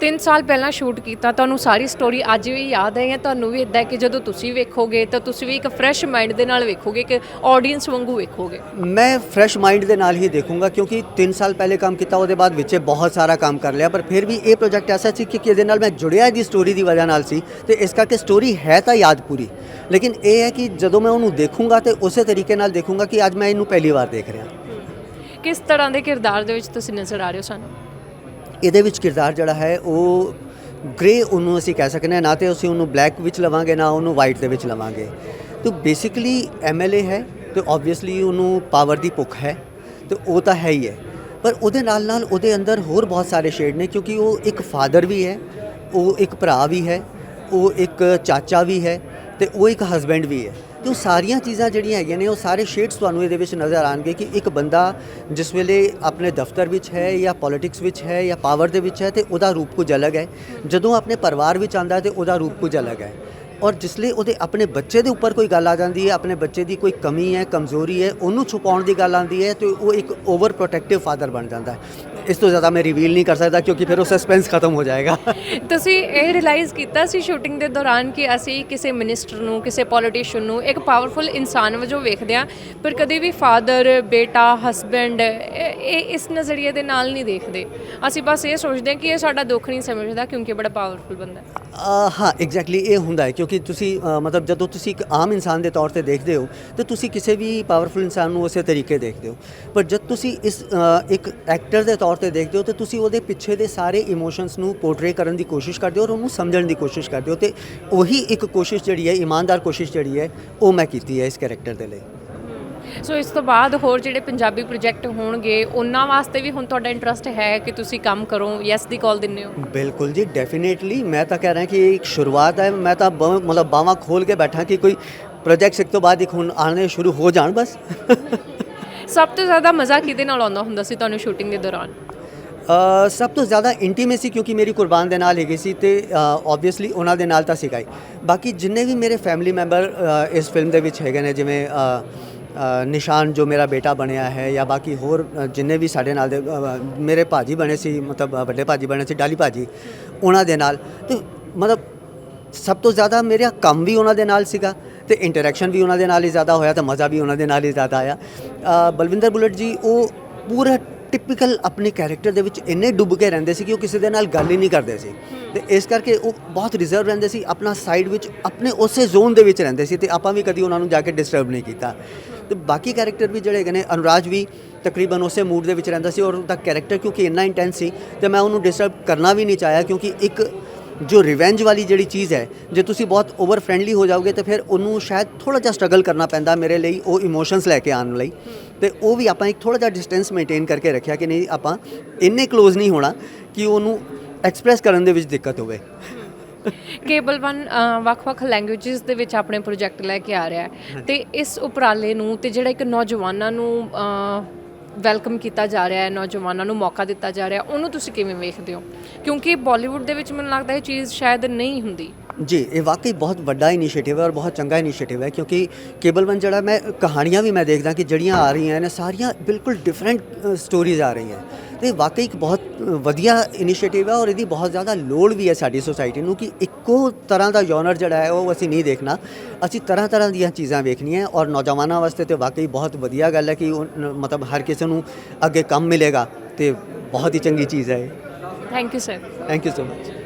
Speaker 2: 3 ਸਾਲ ਪਹਿਲਾਂ ਸ਼ੂਟ ਕੀਤਾ ਤੁਹਾਨੂੰ ਸਾਰੀ ਸਟੋਰੀ ਅੱਜ ਵੀ ਯਾਦ ਹੈ ਜਾਂ ਤੁਹਾਨੂੰ ਵੀ ਇਦਾਂ ਕਿ ਜਦੋਂ ਤੁਸੀਂ ਵੇਖੋਗੇ ਤਾਂ ਤੁਸੀਂ ਵੀ ਇੱਕ ਫਰੈਸ਼ ਮਾਈਂਡ ਦੇ ਨਾਲ ਵੇਖੋਗੇ ਕਿ ਆਡੀਅנס ਵਾਂਗੂ ਵੇਖੋਗੇ।
Speaker 3: ਮੈਂ ਫਰੈਸ਼ ਮਾਈਂਡ ਦੇ ਨਾਲ ਹੀ ਦੇਖੂੰਗਾ ਕਿਉਂਕਿ 3 ਸਾਲ ਪਹਿਲੇ ਕੰਮ ਕੀਤਾ ਉਹਦੇ ਬਾਅਦ ਵਿੱਚੇ ਬਹੁਤ ਸਾਰਾ ਕੰਮ ਕਰ ਲਿਆ ਪਰ ਫਿਰ ਵੀ ਇਹ ਪ੍ਰੋਜੈਕਟ ਐਸਾ ਸੀ ਕਿ ਇਹਦੇ ਨਾਲ ਮੈਂ ਜੁੜਿਆ ਇਹਦੀ ਸਟੋਰੀ ਦੀ ਵਜ੍ਹਾ ਨਾਲ ਸੀ ਤੇ ਇਸ ਕਰਕੇ ਸਟੋਰੀ ਹੈ ਤਾਂ ਯਾਦ ਪੂਰੀ। ਲੇਕਿਨ ਇਹ ਹੈ ਕਿ ਜਦੋਂ ਮੈਂ ਉਹਨੂੰ ਦੇਖੂੰਗਾ ਤੇ ਉਸੇ ਤਰੀਕੇ ਨਾਲ ਦੇਖੂੰਗਾ ਕਿ ਅੱਜ ਮੈਂ ਇਹਨੂੰ ਪਹਿਲੀ ਵਾਰ ਦੇਖ ਰਿਹਾ।
Speaker 2: ਕਿਸ ਤਰ੍ਹਾਂ ਦੇ ਕਿਰਦਾਰ ਦੇ ਵਿੱਚ ਤੁਸੀਂ ਨਜ਼ਰ ਆ ਰਹੇ ਹੋ ਸਾਨੂੰ?
Speaker 3: ਇਹਦੇ ਵਿੱਚ ਕਿਰਦਾਰ ਜਿਹੜਾ ਹੈ ਉਹ ਗ੍ਰੇ ਉਹਨੂੰ ਅਸੀਂ ਕਹਿ ਸਕਦੇ ਹਾਂ, ਨਾ ਤੇ ਅਸੀਂ ਉਹਨੂੰ ਬਲੈਕ ਵਿੱਚ ਲਵਾਂਗੇ, ਨਾ ਉਹਨੂੰ ਵਾਈਟ ਦੇ ਵਿੱਚ ਲਵਾਂਗੇ। ਤੇ ਬੇਸਿਕਲੀ ਐਮਐਲਏ ਹੈ ਤੇ ਆਬਵੀਅਸਲੀ ਉਹਨੂੰ ਪਾਵਰ ਦੀ ਭੁੱਖ ਹੈ ਤੇ ਉਹ ਤਾਂ ਹੈ ਹੀ ਹੈ। ਪਰ ਉਹਦੇ ਨਾਲ ਨਾਲ ਉਹਦੇ ਅੰਦਰ ਹੋਰ ਬਹੁਤ ਸਾਰੇ ਸ਼ੇਡ ਨੇ ਕਿਉਂਕਿ ਉਹ ਇੱਕ ਫਾਦਰ ਵੀ ਹੈ, ਉਹ ਇੱਕ ਭਰਾ ਵੀ ਹੈ, ਉਹ ਇੱਕ ਚਾਚਾ ਵੀ ਹੈ ਤੇ ਉਹ ਇੱਕ ਹਸਬੈਂਡ ਵੀ ਹੈ। ਤੇ ਉਹ ਸਾਰੀਆਂ ਚੀਜ਼ਾਂ ਜਿਹੜੀਆਂ ਹੈਗੀਆਂ ਨੇ, ਉਹ ਸਾਰੇ ਸ਼ੇਡਸ ਤੁਹਾਨੂੰ ਇਹਦੇ ਵਿੱਚ ਨਜ਼ਰ ਆਣਗੇ ਕਿ ਇੱਕ ਬੰਦਾ ਜਿਸ ਵੇਲੇ ਆਪਣੇ ਦਫ਼ਤਰ ਵਿੱਚ ਹੈ ਜਾਂ ਪੋਲਿਟਿਕਸ ਵਿੱਚ ਹੈ ਜਾਂ ਪਾਵਰ ਦੇ ਵਿੱਚ ਹੈ ਤੇ ਉਹਦਾ ਰੂਪ ਕੁਝ ਅਲੱਗ ਹੈ। ਜਦੋਂ ਆਪਣੇ ਪਰਿਵਾਰ ਵਿੱਚ ਆਂਦਾ ਤੇ ਉਹਦਾ ਰੂਪ ਕੁਝ ਅਲੱਗ ਹੈ। ਔਰ ਜਿਸ ਲਈ ਉਹਦੇ ਆਪਣੇ ਬੱਚੇ ਦੇ ਉੱਪਰ ਕੋਈ ਗੱਲ ਆ ਜਾਂਦੀ ਹੈ, ਆਪਣੇ ਬੱਚੇ ਦੀ ਕੋਈ ਕਮੀ ਹੈ, ਕਮਜ਼ੋਰੀ ਹੈ, ਉਹਨੂੰ ਛੁਪਾਉਣ ਦੀ ਗੱਲ ਆਉਂਦੀ ਹੈ ਤੇ ਉਹ ਇੱਕ ਓਵਰ ਪ੍ਰੋਟੈਕਟਿਵ ਫਾਦਰ ਬਣ ਜਾਂਦਾ ਹੈ। ਇਸ ਤੋਂ ਜ਼ਿਆਦਾ ਮੈਂ ਰਿਵੀਲ ਨਹੀਂ ਕਰ ਸਕਦਾ ਕਿਉਂਕਿ ਫਿਰ ਉਹ ਸਸਪੈਂਸ ਖਤਮ ਹੋ ਜਾਏਗਾ।
Speaker 2: ਤੁਸੀਂ ਇਹ ਰਿਅਲਾਈਜ਼ ਕੀਤਾ ਸੀ ਸ਼ੂਟਿੰਗ ਦੇ ਦੌਰਾਨ ਕਿ ਅਸੀਂ ਕਿਸੇ ਮਿਨਿਸਟਰ ਨੂੰ, ਕਿਸੇ ਪੋਲੀਟੀਸ਼ੀਅਨ ਨੂੰ ਇੱਕ ਪਾਵਰਫੁਲ ਇਨਸਾਨ ਵਜੋਂ ਵੇਖਦੇ ਹਾਂ, ਪਰ ਕਦੇ ਵੀ ਫਾਦਰ ਬੇਟਾ ਹਸਬੈਂਡ ਇਹ ਇਸ ਨਜ਼ਰੀਏ ਦੇ ਨਾਲ ਨਹੀਂ ਦੇਖਦੇ। ਅਸੀਂ ਬਸ ਇਹ ਸੋਚਦੇ ਹਾਂ ਕਿ ਇਹ ਸਾਡਾ ਦੁੱਖ ਨਹੀਂ ਸਮਝਦਾ ਕਿਉਂਕਿ ਬੜਾ ਪਾਵਰਫੁਲ ਬੰਦਾ ਹੈ।
Speaker 3: ਹਾਂ ਐਗਜ਼ੈਕਟਲੀ ਇਹ ਹੁੰਦਾ ਹੈ, ਕਿਉਂਕਿ ਤੁਸੀਂ ਮਤਲਬ ਜਦੋਂ ਤੁਸੀਂ ਇੱਕ ਆਮ ਇਨਸਾਨ ਦੇ ਤੌਰ ਤੇ ਦੇਖਦੇ ਹੋ, ਤੇ ਤੁਸੀਂ ਕਿਸੇ ਵੀ ਪਾਵਰਫੁਲ ਇਨਸਾਨ ਨੂੰ ਉਸੇ ਤਰੀਕੇ ਦੇਖਦੇ ਹੋ। ਪਰ ਜਦ ਤੁਸੀਂ ਇਸ ਇੱਕ ਐਕਟਰ ਦੇ ਤੌਰ ਤੇ ਦੇਖਦੇ ਹੋ, ਤੇ ਤੁਸੀਂ ਉਹਦੇ ਪਿੱਛੇ ਦੇ ਸਾਰੇ ਇਮੋਸ਼ਨਸ ਨੂੰ ਪੋਰਟਰੇ ਕਰਨ ਦੀ ਕੋਸ਼ਿਸ਼ ਕਰਦੇ ਹੋ ਔਰ ਉਹਨੂੰ ਸਮਝਣ ਦੀ ਕੋਸ਼ਿਸ਼ ਕਰਦੇ ਹੋ, ਤੇ ਉਹੀ ਇੱਕ ਕੋਸ਼ਿਸ਼ ਜਿਹੜੀ ਹੈ, ਇਮਾਨਦਾਰ ਕੋਸ਼ਿਸ਼ ਜਿਹੜੀ ਹੈ, ਉਹ ਮੈਂ ਕੀਤੀ ਹੈ ਇਸ ਕੈਰੈਕਟਰ ਦੇ ਲਈ।
Speaker 2: ਸੋ ਇਸ ਤੋਂ ਬਾਅਦ ਹੋਰ ਜਿਹੜੇ ਪੰਜਾਬੀ ਪ੍ਰੋਜੈਕਟ ਹੋਣਗੇ ਉਹਨਾਂ ਵਾਸਤੇ ਵੀ ਹੁਣ ਤੁਹਾਡਾ ਇੰਟਰਸਟ ਹੈ ਕਿ ਤੁਸੀਂ ਕੰਮ ਕਰੋ? ਯੈਸ ਦੀ ਕਾਲ ਦਿੰਦੇ ਹੋ?
Speaker 3: ਬਿਲਕੁਲ ਜੀ ਡੈਫੀਨੇਟਲੀ ਮੈਂ ਤਾਂ ਕਹਿ ਰਿਹਾ ਕਿ ਇੱਕ ਸ਼ੁਰੂਆਤ ਹੈ। ਮੈਂ ਤਾਂ ਮਤਲਬ ਬਾਹਾਂ ਖੋਲ ਕੇ ਬੈਠਾ ਕਿ ਕੋਈ ਪ੍ਰੋਜੈਕਟ ਸਿੱਖ ਤੋਂ ਬਾਅਦ ਇੱਕ ਹੁਣ ਆਣੇ ਸ਼ੁਰੂ ਹੋ ਜਾਣ ਬਸ।
Speaker 2: ਸਭ ਤੋਂ ਜ਼ਿਆਦਾ ਮਜ਼ਾ ਕਿਹਦੇ ਨਾਲ ਆਉਂਦਾ ਹੁੰਦਾ ਸੀ ਤੁਹਾਨੂੰ ਸ਼ੂਟਿੰਗ ਦੇ ਦੌਰਾਨ?
Speaker 3: ਸਭ ਤੋਂ ਜ਼ਿਆਦਾ ਇੰਟੀਮੇਸੀ ਕਿਉਂਕਿ ਮੇਰੀ ਕੁਰਬਾਨ ਦੇ ਨਾਲ ਹੈਗੀ ਸੀ ਤੇ ਆਬਵੀਅਸਲੀ ਉਹਨਾਂ ਦੇ ਨਾਲ ਤਾਂ ਹੀ। ਬਾਕੀ ਜਿੰਨੇ ਵੀ ਮੇਰੇ ਫੈਮਿਲੀ ਮੈਂਬਰ ਇਸ ਫਿਲਮ ਦੇ ਵਿੱਚ ਹੈਗੇ ਨੇ ਜਿਵੇਂ ਨਿਸ਼ਾਨ ਜੋ ਮੇਰਾ ਬੇਟਾ ਬਣਿਆ ਹੈ ਜਾਂ ਬਾਕੀ ਹੋਰ ਜਿੰਨੇ ਵੀ ਸਾਡੇ ਨਾਲ ਦੇ ਅ, ਮੇਰੇ ਭਾਜੀ ਬਣੇ ਸੀ ਮਤਲਬ ਅ, ਵੱਡੇ ਭਾਜੀ ਬਣੇ ਸੀ ਡਾਲੀ ਭਾਜੀ ਉਹਨਾਂ ਦੇ ਨਾਲ। ਤੇ ਮਤਲਬ ਸਭ ਤੋਂ ਜ਼ਿਆਦਾ ਮੇਰਾ ਕੰਮ ਵੀ ਉਹਨਾਂ ਦੇ ਨਾਲ ਸੀਗਾ ਤੇ ਇੰਟਰੈਕਸ਼ਨ ਵੀ ਉਹਨਾਂ ਦੇ ਨਾਲ ਹੀ ਜ਼ਿਆਦਾ ਹੋਇਆ ਤੇ ਮਜ਼ਾ ਵੀ ਉਹਨਾਂ ਦੇ ਨਾਲ ਹੀ ਜ਼ਿਆਦਾ ਆਇਆ। ਬਲਵਿੰਦਰ ਬੁਲਟ ਜੀ ਉਹ ਪੂਰਾ ਟਿਪੀਕਲ ਆਪਣੇ ਕੈਰੈਕਟਰ ਦੇ ਵਿੱਚ ਇੰਨੇ ਡੁੱਬ ਕੇ ਰਹਿੰਦੇ ਸੀ ਕਿ ਉਹ ਕਿਸੇ ਦੇ ਨਾਲ ਗੱਲ ਹੀ ਨਹੀਂ ਕਰਦੇ ਸੀ। ਤੇ ਇਸ ਕਰਕੇ ਉਹ ਬਹੁਤ ਰਿਜ਼ਰਵ ਰਹਿੰਦੇ ਸੀ ਆਪਣਾ ਸਾਈਡ ਵਿੱਚ ਆਪਣੇ ਉਸੇ ਜ਼ੋਨ ਦੇ ਵਿੱਚ ਰਹਿੰਦੇ ਸੀ ਤੇ ਆਪਾਂ ਵੀ ਕਦੀ ਉਹਨਾਂ ਨੂੰ ਜਾ ਕੇ ਡਿਸਟਰਬ ਨਹੀਂ ਕੀਤਾ। ਤੇ ਬਾਕੀ ਕੈਰੈਕਟਰ ਵੀ ਜਿਹੜੇ ਹੈਗੇ ਨੇ, ਅਨੁਰਾਜ ਵੀ ਤਕਰੀਬਨ ਉਸੇ ਮੂਡ ਦੇ ਵਿੱਚ ਰਹਿੰਦਾ ਸੀ ਔਰ ਉਹਦਾ ਕੈਰੈਕਟਰ ਕਿਉਂਕਿ ਇੰਨਾ ਇੰਟੈਂਸ ਸੀ, ਤੇ ਮੈਂ ਉਹਨੂੰ ਡਿਸਟਰਬ ਕਰਨਾ ਵੀ ਨਹੀਂ ਚਾਹਿਆ ਕਿਉਂਕਿ ਇੱਕ ਜੋ ਰਿਵੈਂਜ ਵਾਲੀ ਜਿਹੜੀ ਚੀਜ਼ ਹੈ, ਜੇ ਤੁਸੀਂ ਬਹੁਤ ਓਵਰ ਫ੍ਰੈਂਡਲੀ ਹੋ ਜਾਓਗੇ ਤਾਂ ਫਿਰ ਉਹਨੂੰ ਸ਼ਾਇਦ ਥੋੜਾ ਜਿਹਾ ਸਟਰਗਲ ਕਰਨਾ ਪੈਂਦਾ ਮੇਰੇ ਲਈ, ਉਹ ਇਮੋਸ਼ਨਸ ਲੈ ਕੇ ਆਉਣ ਲਈ। ਤੇ ਉਹ ਵੀ ਆਪਾਂ ਇੱਕ ਥੋੜਾ ਜਿਹਾ ਡਿਸਟੈਂਸ ਮੇਨਟੇਨ ਕਰਕੇ ਰੱਖਿਆ ਕਿ ਨਹੀਂ, ਆਪਾਂ ਇੰਨੇ ক্লোਜ਼ ਨਹੀਂ ਹੋਣਾ ਕਿ ਉਹਨੂੰ ਐਕਸਪ੍ਰੈਸ ਕਰਨ ਦੇ ਵਿੱਚ ਦਿੱਕਤ ਹੋਵੇ।
Speaker 2: ਕੇਬਲ ਵਨ ਵੱਖ-ਵੱਖ ਲੈਂਗੁਏਜਸ ਦੇ ਵਿੱਚ ਆਪਣੇ ਪ੍ਰੋਜੈਕਟ ਲੈ ਕੇ ਆ ਰਿਹਾ ਹੈ। ਤੇ ਇਸ ਉਪਰਾਲੇ ਨੂੰ ਤੇ ਜਿਹੜਾ ਇੱਕ ਨੌਜਵਾਨਾਂ ਨੂੰ ਵੈਲਕਮ ਕੀਤਾ ਜਾ ਰਿਹਾ ਹੈ ਨੌਜਵਾਨਾਂ ਨੂੰ ਮੌਕਾ ਦਿੱਤਾ ਜਾ ਰਿਹਾ ਉਹਨੂੰ ਤੁਸੀਂ ਕਿਵੇਂ ਵੇਖਦੇ ਹੋ? ਕਿਉਂਕਿ ਬਾਲੀਵੁੱਡ ਦੇ ਵਿੱਚ ਮੈਨੂੰ ਲੱਗਦਾ ਇਹ ਚੀਜ਼ ਸ਼ਾਇਦ ਨਹੀਂ ਹੁੰਦੀ।
Speaker 3: ਜੀ ਇਹ ਵਾਕਈ ਬਹੁਤ ਵੱਡਾ ਇਨੀਸ਼ੀਏਟਿਵ ਹੈ ਔਰ ਬਹੁਤ ਚੰਗਾ ਇਨੀਸ਼ੀਏਟਿਵ ਹੈ ਕਿਉਂਕਿ ਕੇਬਲ ਵਨ ਜਿਹੜਾ ਮੈਂ ਕਹਾਣੀਆਂ ਵੀ ਮੈਂ ਦੇਖਦਾ ਕਿ ਜਿਹੜੀਆਂ ਆ ਰਹੀਆਂ ਨੇ ਸਾਰੀਆਂ ਬਿਲਕੁਲ ਡਿਫਰੈਂਟ ਸਟੋਰੀਜ਼ ਆ ਰਹੀਆਂ। ਤੇ ਵਾਕਈ ਇੱਕ ਬਹੁਤ ਵਧੀਆ ਇਨੀਸ਼ੀਏਟਿਵ ਹੈ ਔਰ ਇਹਦੀ ਬਹੁਤ ਜ਼ਿਆਦਾ ਲੋੜ ਵੀ ਹੈ ਸਾਡੀ ਸੋਸਾਇਟੀ ਨੂੰ ਕਿ ਇੱਕੋ ਤਰ੍ਹਾਂ ਦਾ ਜਨਰ ਜਿਹੜਾ ਹੈ ਉਹ ਅਸੀਂ ਨਹੀਂ ਦੇਖਣਾ। ਅਸੀਂ ਤਰ੍ਹਾਂ ਤਰ੍ਹਾਂ ਦੀਆਂ ਚੀਜ਼ਾਂ ਵੇਖਣੀਆਂ ਔਰ ਨੌਜਵਾਨਾਂ ਵਾਸਤੇ ਤੇ ਵਾਕਈ ਬਹੁਤ ਵਧੀਆ ਗੱਲ ਹੈ ਕਿ ਮਤਲਬ ਹਰ ਕਿਸੇ ਨੂੰ ਅੱਗੇ ਕੰਮ ਮਿਲੇਗਾ ਤੇ ਬਹੁਤ ਹੀ ਚੰਗੀ ਚੀਜ਼ ਹੈ
Speaker 2: thank you sir
Speaker 3: thank you so much